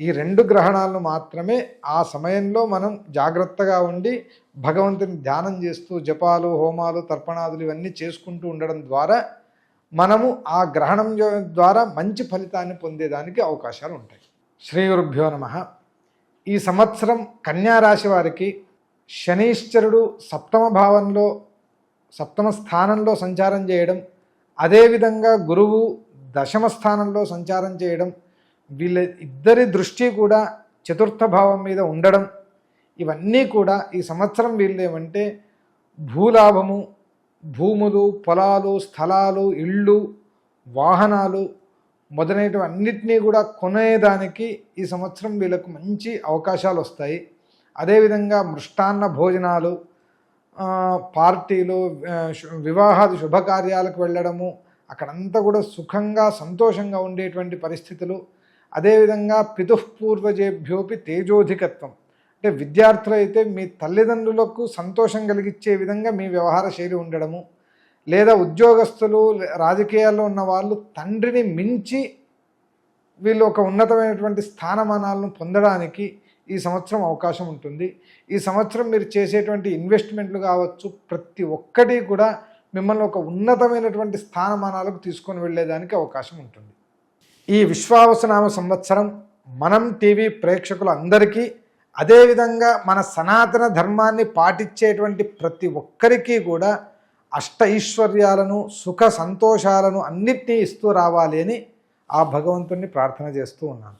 ఈ రెండు గ్రహణాలను మాత్రమే ఆ సమయంలో మనం జాగ్రత్తగా ఉండి భగవంతుని ధ్యానం చేస్తూ జపాలు హోమాలు తర్పణాదులు ఇవన్నీ చేసుకుంటూ ఉండడం ద్వారా మనము ఆ గ్రహణం ద్వారా మంచి ఫలితాన్ని పొందేదానికి అవకాశాలు ఉంటాయి. శ్రీ గురుభ్యో నమ. ఈ సంవత్సరం కన్యా రాశి వారికి శనీశ్వరుడు సప్తమ భావంలో సప్తమ స్థానంలో సంచారం చేయడం అదేవిధంగా గురువు దశమ స్థానంలో సంచారం చేయడం వీళ్ళ ఇద్దరి దృష్టి కూడా చతుర్థ భావం మీద ఉండడం ఇవన్నీ కూడా ఈ సంవత్సరం వీళ్ళు ఏమంటే భూలాభము భూములు పొలాలు స్థలాలు ఇళ్ళు వాహనాలు మొదలైనవన్నిటినీ కూడా కొనేదానికి ఈ సంవత్సరం వీళ్ళకు మంచి అవకాశాలు వస్తాయి. అదేవిధంగా మృష్టాన్న భోజనాలు పార్టీలు వివాహాది శుభకార్యాలకు వెళ్ళడము అక్కడంతా కూడా సుఖంగా సంతోషంగా ఉండేటువంటి పరిస్థితులు. అదేవిధంగా పితుఃపూర్వజేభ్యోపి తేజోధికత్వం. అంటే విద్యార్థులు అయితే మీ తల్లిదండ్రులకు సంతోషం కలిగించే విధంగా మీ వ్యవహార శైలి ఉండడము లేదా ఉద్యోగస్తులు రాజకీయాల్లో ఉన్న వాళ్ళు తండ్రిని మించి వీళ్ళు ఒక ఉన్నతమైనటువంటి స్థానమానాలను పొందడానికి ఈ సంవత్సరం అవకాశం ఉంటుంది. ఈ సంవత్సరం మీరు చేసేటువంటి ఇన్వెస్ట్మెంట్లు కావచ్చు ప్రతి ఒక్కటి కూడా మిమ్మల్ని ఒక ఉన్నతమైనటువంటి స్థానమానాలకు తీసుకొని వెళ్ళేదానికి అవకాశం ఉంటుంది. ఈ విశ్వావసనామ సంవత్సరం మనం టీవీ ప్రేక్షకులందరికీ అదేవిధంగా మన సనాతన ధర్మాన్ని పాటించేటువంటి ప్రతి ఒక్కరికి కూడా అష్ట ఐశ్వర్యాలను సుఖ సంతోషాలను అన్నిటినీ ఇస్తూ రావాలి అని ఆ భగవంతుణ్ణి ప్రార్థన చేస్తూ ఉన్నాను.